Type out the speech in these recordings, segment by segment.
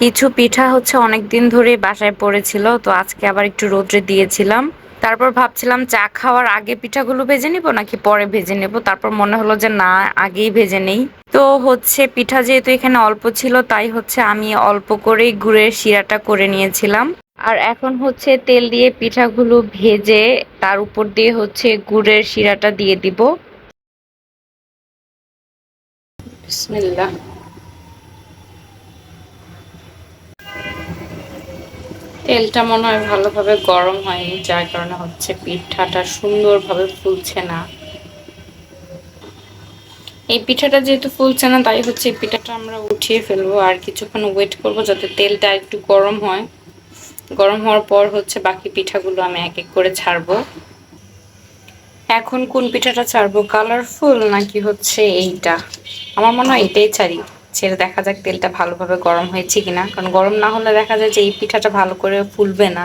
কিছু পিঠা হচ্ছে অনেক দিন ধরে বাসায় পড়েছিল, তো আজকে আবার একটু রোদ্রে দিয়েছিলাম। তারপর ভাবছিলাম চা খাওয়ার আগে পিঠাগুলো ভেজে নিব নাকি পরে ভেজে নেব? তারপর মনে হলো যে না, আগেই ভেজে নেই। তো হচ্ছে পিঠা যেহেতু এখানে অল্প ছিল, তাই হচ্ছে আমি অল্প করেই গুড়ের শিরাটা করে নিয়েছিলাম। আর এখন হচ্ছে তেল দিয়ে পিঠাগুলো ভেজে তার উপর দিয়ে হচ্ছে গুড়ের শিরাটা দিয়ে দিব। বিসমিল্লাহ। তেলটা মনে হয় ভালোভাবে গরম হয়নি, যার কারণে হচ্ছে পিঠাটা সুন্দরভাবে ফুলছে না। এই পিঠাটা যেহেতু ফুলছে না, তাই হচ্ছে এই পিঠাটা আমরা উঠিয়ে ফেলব আর কিছুক্ষণ ওয়েট করব যাতে তেলটা একটু গরম হয়। গরম হওয়ার পর হচ্ছে বাকি পিঠাগুলো আমি এক এক করে ছাড়বো। এখন কোন পিঠাটা ছাড়বো কালারফুল নাকি হচ্ছে এইটা? আমার মনে হয় এটাই ছাড়ি। ছেড়ে দেখা যাক তেলটা ভালোভাবে গরম হয়েছে কিনা। কারণ গরম না হলে দেখা যায় যে এই পিঠাটা ভালো করে ফুলবে না।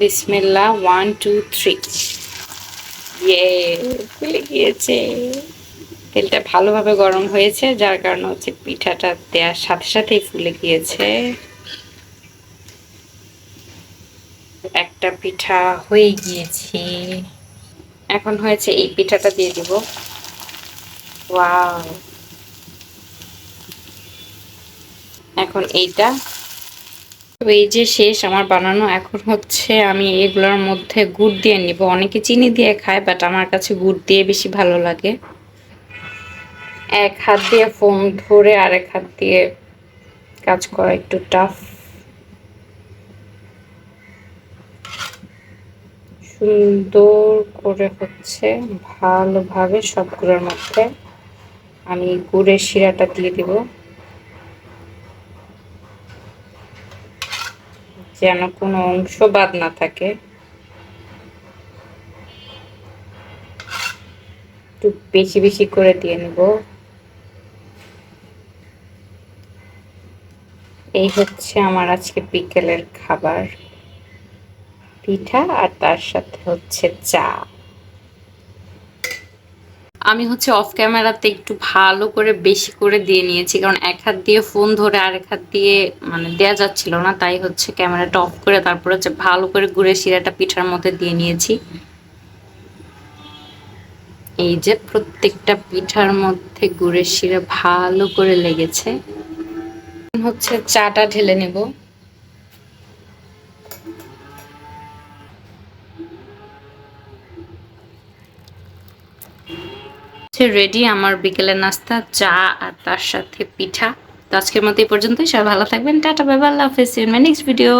বিসমিল্লা ওয়ান টু থ্রি ইয়ে ফুলে গিয়েছে। তেলটা ভালোভাবে গরম হয়েছে, যার কারণে হচ্ছে পিঠাটা দেওয়ার সাথে সাথেই ফুলে গিয়েছে। একটা পিঠা হয়ে গিয়েছে। এখন হয়েছে এই পিঠাটা দিয়ে দিব। ওয়াও। এখন এইটা। তো এই যে শেষ আমার বানানো, এখন হচ্ছে আমি এগুলোর মধ্যে গুড় দিয়ে নিব। অনেকে চিনি দিয়ে খায় বাট আমার কাছে গুড় দিয়ে বেশি ভালো লাগে। এক হাত দিয়ে ফোন ধরে আরেক হাত দিয়ে কাজ করা একটু টাফ সুন্দর করে হচ্ছে ভালোভাবে সবগুলোর মধ্যে আমি গুড়ের শিরাটা দিয়ে দিব। যেন কোনো অংশ বাদ না থাকে। একটু বেশি বেশি করে দিয়ে নেব। এই হচ্ছে আমার আজকে বিকেলের খাবার। পিঠা আর তার সাথে হচ্ছে চা। আমি হচ্ছে অফ ক্যামেরাতে একটু ভালো করে বেশি করে দিয়ে নিয়েছি, কারণ এক হাত দিয়ে ফোন ধরে আরেক হাত দিয়ে মানে দেয়া যাচ্ছিল না, তাই হচ্ছে ক্যামেরাটা অফ করে তারপর হচ্ছে ভালো করে গুড়ের শিরাটা পিঠার মধ্যে দিয়ে নিয়েছি। এই যে প্রত্যেকটা পিঠার মধ্যে গুড়ের শিরা ভালো করে লেগেছে। হচ্ছে চাটা ঢেলে নেব। রেডি আমার বিকেলের নাস্তা, চা আর তার সাথে পিঠা। তো আজকের মতো এই পর্যন্তই। সবাই ভালো থাকবেন। টাটা, বাই আল্লাহ হাফেজ। Next video